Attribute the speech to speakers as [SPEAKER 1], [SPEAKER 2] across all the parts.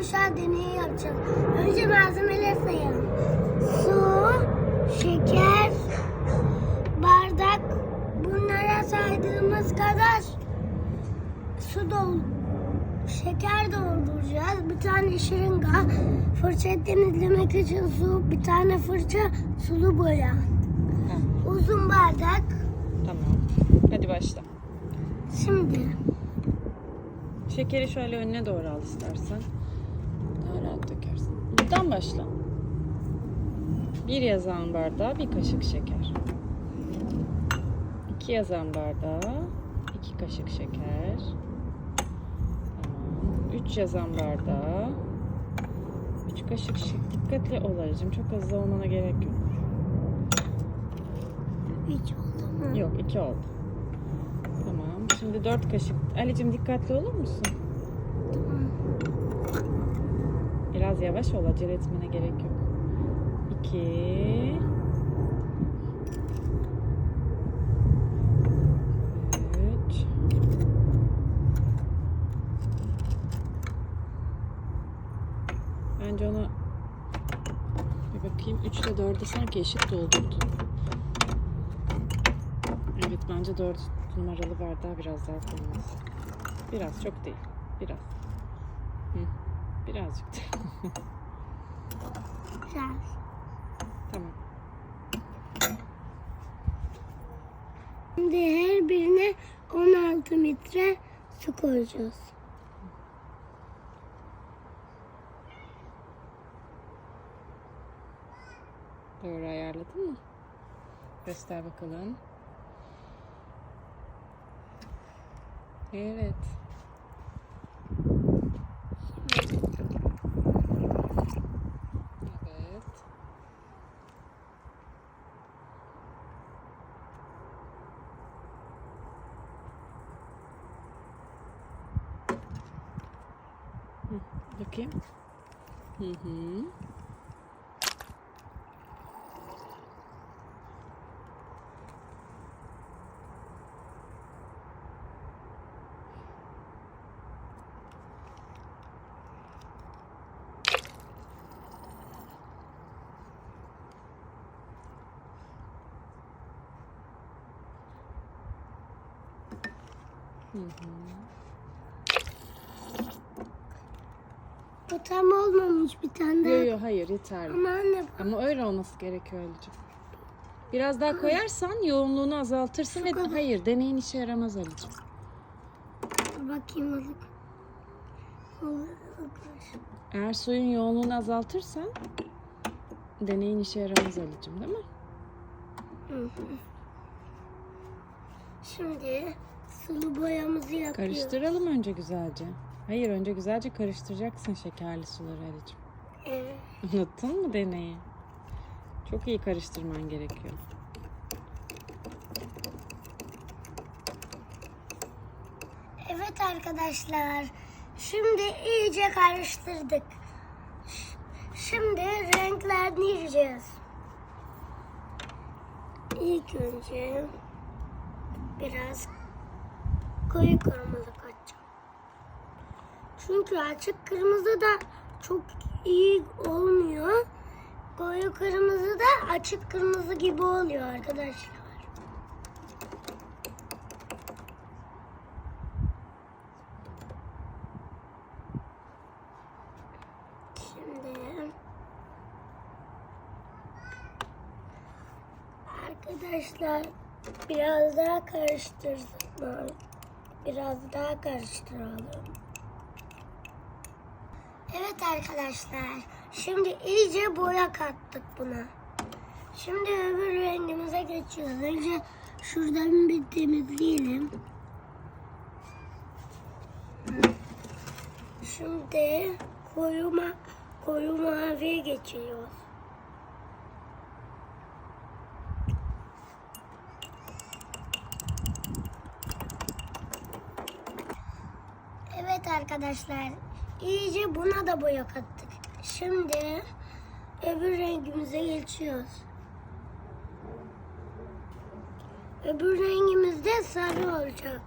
[SPEAKER 1] gökkuşağı deneyi yapacağız. Önce malzemeleri sayalım. Su, şeker, bardak. Bunlara saydığımız kadar su dol şeker dolduracağız. Bir tane şırınga, fırça temizlemek için su, bir tane fırça, sulu boya. Uzun bardak.
[SPEAKER 2] Tamam. Hadi başla.
[SPEAKER 1] Şimdi
[SPEAKER 2] Şekeri şöyle önüne doğru al istersen. Başla. Bir yazan bardağa bir kaşık şeker. İki yazan bardağa iki kaşık şeker. Tamam. Üç yazan bardağa üç kaşık şeker. Dikkatli ol Ali'cim. Çok hızlı olmana gerek yok.
[SPEAKER 1] hiç oldu mu?
[SPEAKER 2] Yok iki oldu. Tamam. Şimdi dört kaşık. Ali'cim dikkatli olur musun? Biraz yavaş ol. Acele etmene gerek yok. İki. Üç. Bence onu bir bakayım. Üç ile dördü sanki eşit doldurdun. Evet bence 4 numaralı bardağı biraz daha koymalısın. Biraz çok değil. Biraz. Birazcık.
[SPEAKER 1] Güzel.
[SPEAKER 2] tamam.
[SPEAKER 1] Şimdi her birine 16 litre su koyacağız.
[SPEAKER 2] Doğru ayarladın mı? Göster bakalım. Evet. Bakayım. Hı hı. Hı
[SPEAKER 1] Bu tam olmamış bir tane daha.
[SPEAKER 2] Yok yok hayır yeterli.
[SPEAKER 1] Ama anne
[SPEAKER 2] Ama öyle olması gerekiyor Ali'cim. Biraz daha koyarsan yoğunluğunu azaltırsın ve
[SPEAKER 1] kadar.
[SPEAKER 2] hayır deneyin işe yaramaz Ali'cim.
[SPEAKER 1] bakayım azıcık.
[SPEAKER 2] Eğer suyun yoğunluğunu azaltırsan deneyin işe yaramaz Ali'cim değil mi?
[SPEAKER 1] Hı hı. Şimdi sulu boyamızı yapıyoruz.
[SPEAKER 2] Karıştıralım önce güzelce. Hayır önce güzelce karıştıracaksın şekerli suları Ali'cim.
[SPEAKER 1] Evet.
[SPEAKER 2] Unuttun mu deneyi? Çok iyi karıştırman gerekiyor.
[SPEAKER 1] Evet arkadaşlar. Şimdi iyice karıştırdık. Şimdi renklendireceğiz. İlk önce biraz koyu kırmızı katacağım. Çünkü açık kırmızı da çok iyi olmuyor. Koyu kırmızı da açık kırmızı gibi oluyor arkadaşlar. Arkadaşlar biraz daha karıştıralım. Biraz daha karıştıralım. Evet arkadaşlar. Şimdi iyice boya kattık buna. Şimdi öbür rengimize geçiyoruz. Önce şuradan bir temizleyelim. Şimdi koyu, ma koyu maviye geçiyoruz. Evet arkadaşlar, iyice buna da boya kattık. Şimdi öbür rengimize geçiyoruz. Öbür rengimiz de sarı olacak.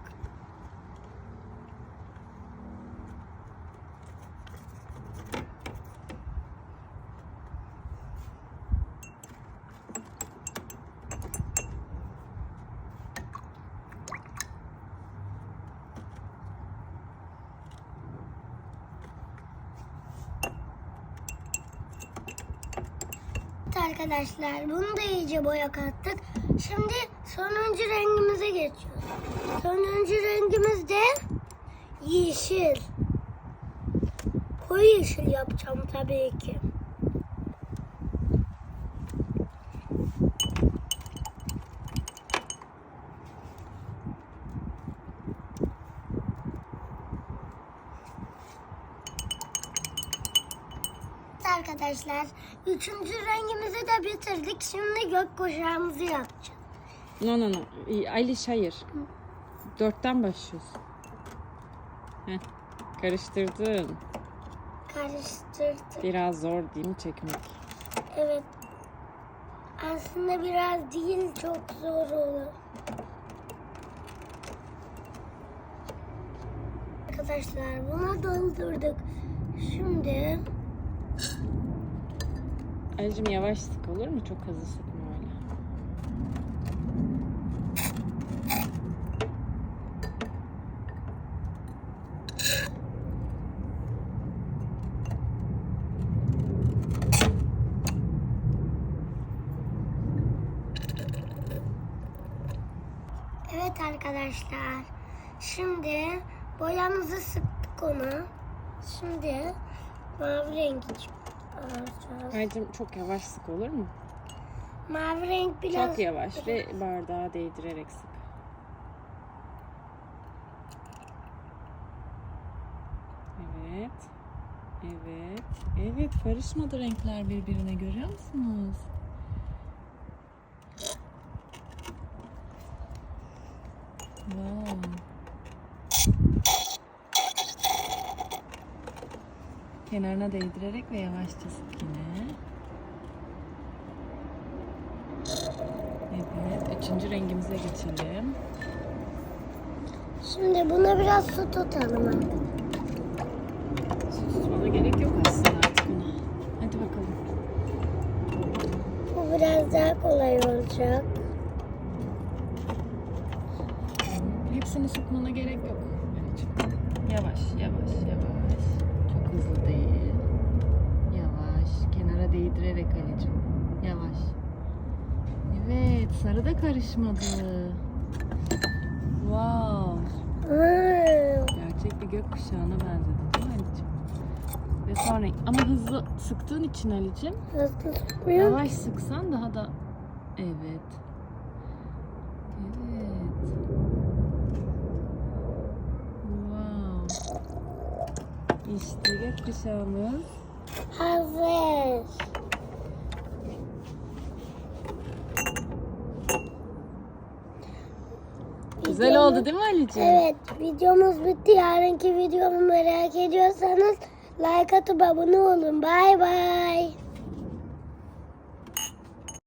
[SPEAKER 1] Arkadaşlar bunu da iyice boya kattık. Şimdi sonuncu rengimize geçiyoruz. Sonuncu rengimiz de yeşil. Koyu yeşil yapacağım tabii ki. Evet Arkadaşlar üçüncü rengimizi de bitirdik. Şimdi gökkuşağımızı yapacağız.
[SPEAKER 2] No no no. Aliş hayır. Dörtten başlıyoruz. Heh, karıştırdın.
[SPEAKER 1] Karıştırdık.
[SPEAKER 2] Biraz zor değil mi çekmek?
[SPEAKER 1] Evet. Aslında biraz değil çok zor olur. Arkadaşlar buna doldurduk. Şimdi
[SPEAKER 2] Ali'cim yavaş sık olur mu? Çok hızlı sıkma öyle.
[SPEAKER 1] evet arkadaşlar. Şimdi boyamızı sıktık ona. Şimdi mavi rengi
[SPEAKER 2] Ali'cim çok yavaş sık olur mu?
[SPEAKER 1] Mavi renk biraz
[SPEAKER 2] Çok yavaş ve bardağa değdirerek sık. Evet. Evet. Evet. Karışmadı renkler birbirine görüyor musunuz? Wow. Kenarına değdirerek ve yavaşça sık yine. Evet. Üçüncü rengimize geçelim.
[SPEAKER 1] Şimdi buna biraz su tutalım artık.
[SPEAKER 2] Tutmana gerek yok aslında artık buna. Hadi bakalım.
[SPEAKER 1] Bu biraz daha kolay olacak.
[SPEAKER 2] Hepsini sıkmana gerek yok. Yavaş. Çok hızlı değil. Yavaş. Kenara değdirerek Ali'cim. Yavaş. Evet, sarı da karışmadı. Wow. Gerçek bir gökkuşağına benzedi değil mi Ali'cim? Ve sonra ama hızlı sıktığın için Ali'cim
[SPEAKER 1] Hızlı tutmuyor.
[SPEAKER 2] Yavaş sıksan daha da evet. Evet. Wow. İşte gökkuşağımız.
[SPEAKER 1] Hazır.
[SPEAKER 2] Güzel
[SPEAKER 1] Videomuz-
[SPEAKER 2] oldu değil mi Ali'ciğim?
[SPEAKER 1] Evet videomuz bitti. Yarınki videomu merak ediyorsanız like atıp abone olun. Bay bay.